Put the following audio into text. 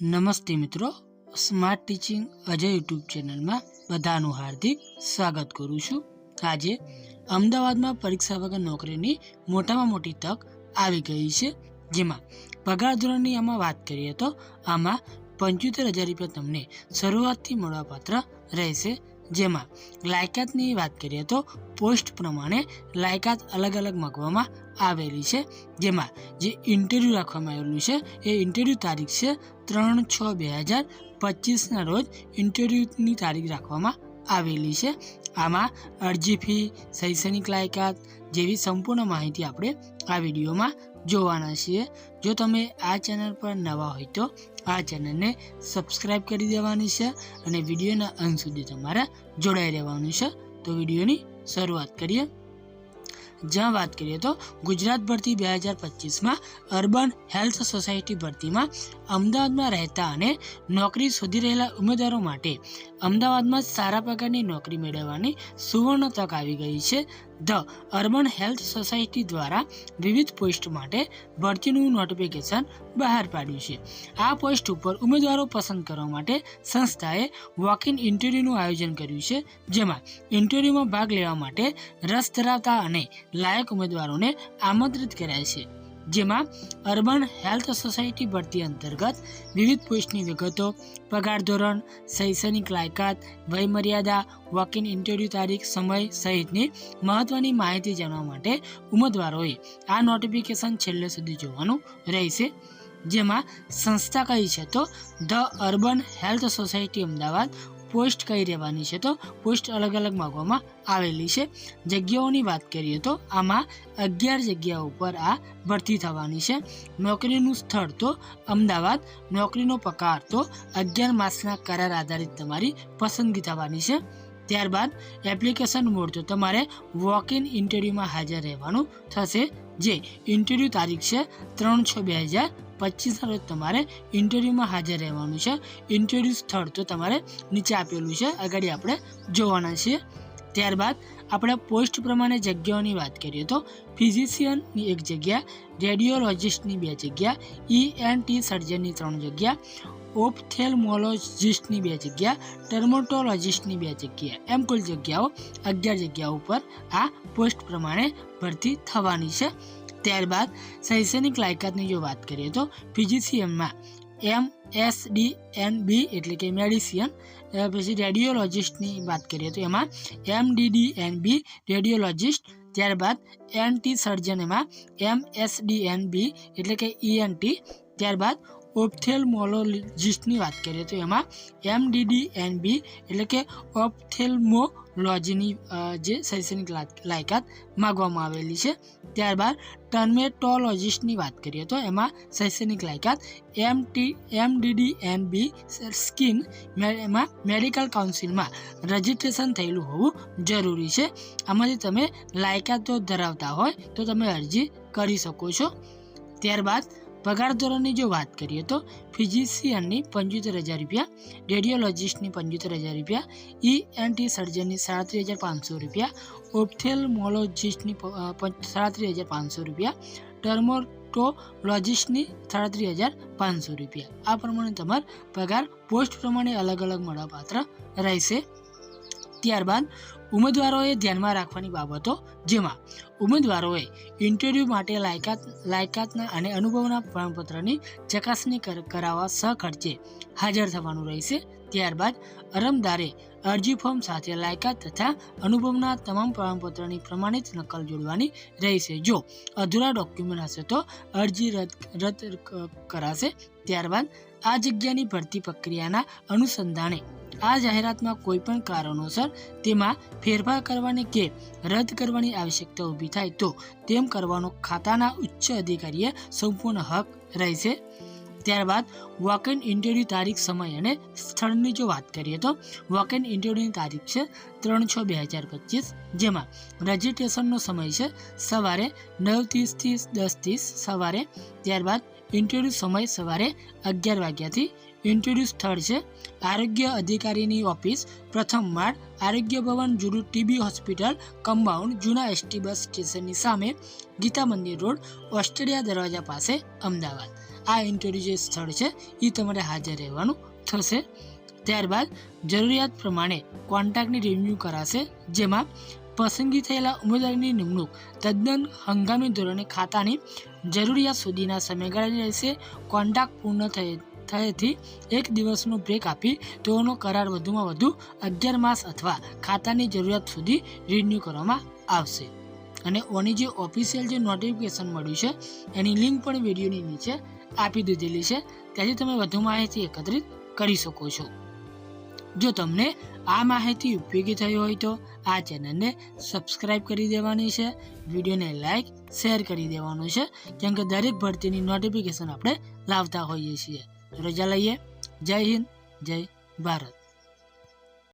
નમસ્તે મિત્રો smart teaching Ajay YouTube ચેનલમાં બધાનું હાર્દિક સ્વાગત કરું છું. આજે અમદાવાદમાં પરીક્ષા વગર નોકરીની મોટામાં મોટી તક આવી ગઈ છે. જેમાં પગાર ધોરણની આમાં વાત કરીએ તો આમાં પંચોતેર હજાર રૂપિયા તમને શરૂઆતથી મળવાપાત્ર રહેશે. જેમાં લાયકાતની વાત કરીએ તો પોસ્ટ પ્રમાણે લાયકાત અલગ અલગ માગવામાં આવેલી છે. જેમાં જે ઇન્ટરવ્યૂ રાખવામાં આવેલું છે, એ ઇન્ટરવ્યૂ તારીખ છે ત્રણ છ બે હજાર પચીસના રોજ ઇન્ટરવ્યૂની તારીખ રાખવામાં આવેલી છે. આમાં અરજી ફી, શૈક્ષણિક લાયકાત જેવી સંપૂર્ણ માહિતી આપણે આ વિડીયોમાં જોવાના છીએ. જો તમે આ ચેનલ પર નવા હોય તો આ ચેનલને સબસ્ક્રાઈબ કરી દેવાની છે અને વિડીયોના અંત સુધી તમારે જોડાઈ રહેવાનું છે. તો વિડીયોની શરૂઆત કરીએ. જ્યાં વાત કરીએ તો ગુજરાત ભરતી બે હજાર પચીસમાં અર્બન હેલ્થ સોસાયટી ભરતીમાં અમદાવાદમાં રહેતા અને નોકરી શોધી રહેલા ઉમેદવારો માટે અમદાવાદમાં સારા પગારની નોકરી મેળવવાની સુવર્ણ તક આવી ગઈ છે. ધ અર્બન હેલ્થ સોસાયટી દ્વારા વિવિધ પોસ્ટ માટે ભરતીનું નોટિફિકેશન બહાર પાડ્યું છે. આ પોસ્ટ ઉપર ઉમેદવારો પસંદ કરવા માટે સંસ્થાએ વોક ઇન ઇન્ટરવ્યૂનું આયોજન કર્યું છે. જેમાં ઇન્ટરવ્યૂમાં ભાગ લેવા માટે રસ ધરાવતા અને લાયક ઉમેદવારોને આમંત્રિત કરાય છે. જેમાં અર્બન હેલ્થ સોસાયટી ભરતી અંતર્ગત વિવિધ પોસ્ટની વિગતો, પગાર ધોરણ, શૈક્ષણિક લાયકાત, વયમર્યાદા વોક ઇન ઇન્ટરવ્યૂ તારીખ, સમય સહિતની મહત્ત્વની માહિતી જાણવા માટે ઉમેદવારોએ આ નોટિફિકેશન છેલ્લે સુધી જોવાનું રહેશે. જેમાં સંસ્થા કઈ છે તો the urban health society Ahmedabad post કઈ રહેવાની છે તો પોસ્ટ અલગ અલગ માગવામાં આવેલી છે. જગ્યાઓની વાત કરીએ તો આમાં અગિયાર જગ્યા ઉપર આ ભરતી થવાની છે. નોકરીનું સ્થળ તો અમદાવાદ, નોકરીનો પગાર તો અગિયાર માસના કરાર આધારિત તમારી પસંદગી થવાની છે. ત્યારબાદ એપ્લિકેશન મોડ તો તમારે વોક ઇન ઇન્ટરવ્યૂમાં હાજર રહેવાનું થશે. જે ઇન્ટરવ્યૂ તારીખ છે ત્રણ છ બે હજાર પચીસના રોજ તમારે ઇન્ટરવ્યૂમાં હાજર રહેવાનું છે. ઇન્ટરવ્યૂ સ્થળ તો તમારે નીચે આપેલું છે. આગળ આપણે જોવાના છીએ. ત્યારબાદ આપણે પોસ્ટ પ્રમાણે જગ્યાઓની વાત કરીએ તો ફિઝિશિયનની એક જગ્યા, રેડિયોલોજિસ્ટની બે જગ્યા ઈએનટી સર્જનની ત્રણ જગ્યા, ઓપથેલમોલોજિસ્ટની બે જગ્યા, ટર્મોટોલોજિસ્ટની બે જગ્યા. એમ કુલ જગ્યાઓ અગિયાર જગ્યાઓ ઉપર આ પોસ્ટ પ્રમાણે ભરતી થવાની છે. ત્યારબાદ શૈક્ષણિક લાયકાતની જો વાત કરીએ તો પીજીસીએમમાં M S D N B એટલે કે મેડિસિયન પછી રેડિયોલોજિસ્ટની વાત કરીએ તો એમાં M D D N B, radiologist, ત્યારબાદ એન ટી સર્જન એમાં M S D N B એટલે કે ઈએનટી ત્યારબાદ ઓપ્થેલ્મોલોજિસ્ટની વાત કરીએ તો એમાં M D D N B એટલે કે ઓપ્થેલ્મોલોજીની જે શૈક્ષણિક લાયકાત માગવામાં આવેલી છે. ત્યારબાદ ટર્મેટોલોજિસ્ટની વાત કરીએ તો એમાં શૈક્ષણિક લાયકાત M T M D D N B skin એમાં મેડિકલ કાઉન્સિલમાં રજિસ્ટ્રેશન થયેલું હોવું જરૂરી છે. આમાંથી તમે લાયકાતો ધરાવતા હોય તો તમે અરજી કરી શકો છો. ત્યારબાદ પગાર ધોરણની જો વાત કરીએ તો ફિઝિશિયનની પંચોતેર હજાર રૂપિયા, રેડિયોલોજિસ્ટની પંચોતેર હજાર રૂપિયા, ઈ એન ટી સર્જનની સાડત્રીસ હજાર પાંચસો રૂપિયા, ઓપ્થેલ્મોલોજિસ્ટની સાડત્રીસ હજાર પાંચસો રૂપિયા ટર્મોટોલોજિસ્ટની સાડત્રીસ હજાર પાંચસો રૂપિયા. આ પ્રમાણે તમારો પગાર પોસ્ટ પ્રમાણે અલગ અલગ મળવાપાત્ર રહેશે. ત્યારબાદ ઉમેદવારોએ ધ્યાનમાં રાખવાની બાબતો જેમાં ઉમેદવારોએ ઇન્ટરવ્યૂ માટે લાયકાત, લાયકાતના અને અનુભવના પ્રમાણપત્રની ચકાસણી કરાવવા સહખર્ચે હાજર થવાનું રહેશે. ત્યારબાદ અરમદારે અરજી ફોર્મ સાથે લાયકાત તથા અનુભવના તમામ પ્રમાણપત્રની પ્રમાણિત નકલ જોડવાની રહેશે. જો અધૂરા ડોક્યુમેન્ટ હશે તો અરજી રદ રદ કરાશે. ત્યારબાદ આ જગ્યાની ભરતી પ્રક્રિયાના અનુસંધાને આ જાહેરાતમાં કોઈ પણ કારણોસર તેમાં ફેરફાર કરવાની કે રદ કરવાની આવશ્યકતા ઊભી થાય તો તેમ કરવાનો ખાતાના ઉચ્ચ અધિકારીએ સંપૂર્ણ હક રહેશે. ત્યારબાદ વોક ઇન ઇન્ટરવ્યુ તારીખ, સમય અને સ્થળની જો વાત કરીએ તો વોક ઇન ઇન્ટરવ્યુની તારીખ છે ત્રણ છ બે હજાર પચીસ, જેમાં રજિસ્ટ્રેશનનો સમય છે સવારે નવ ત્રીસથી દસ ત્રીસ સવારે, ત્યારબાદ ઇન્ટરવ્યૂ સમય સવારે અગિયાર વાગ્યાથી ઇન્ટરવ્યૂ સ્થળ છે. આરોગ્ય અધિકારીની ઓફિસ પ્રથમ માળ આરોગ્ય ભવન જુડુ ટીબી હોસ્પિટલ કમ્બાઉન્ડ જૂના એસટી બસ સ્ટેશનની સામે ગીતા મંદિર રોડ, ઓસ્ટ્રેલિયા દરવાજા પાસે અમદાવાદ. આ ઇન્ટરવ્યૂ જે સ્થળ છે એ તમારે હાજર રહેવાનું થશે. ત્યારબાદ જરૂરિયાત પ્રમાણે કોન્ટ્રાક્ટની રિન્યૂ કરાશે, જેમાં પસંદગી થયેલા ઉમેદવારની નિમણૂક તદ્દન હંગામી ધોરણે ખાતાની જરૂરિયાત સુધીના સમયગાળાની રહેશે. કોન્ટ્રાક્ટ પૂર્ણ થયે, થયેથી એક દિવસનો બ્રેક આપી તેઓનો કરાર વધુમાં વધુ અગિયાર માસ અથવા ખાતાની જરૂરિયાત સુધી રિન્યૂ કરવામાં આવશે. અને ઓની જે ઓફિશિયલ જે નોટિફિકેશન મળ્યું છે, એની લિંક પણ વિડીયોની નીચે આપી દીધેલી છે. ત્યાંથી તમે વધુ માહિતી એકત્રિત કરી શકો છો. જો તમને આ માહિતી ઉપયોગી થઈ હોય તો આ ચેનલને સબસ્ક્રાઈબ કરી દેવાની છે, વિડીયોને લાઈક શેર કરી દેવાનું છે, કેમ કે દરેક ભરતીની નોટિફિકેશન આપણે લાવતા હોઈએ છીએ. રજા લઈએ. જય હિન્દ, જય ભારત.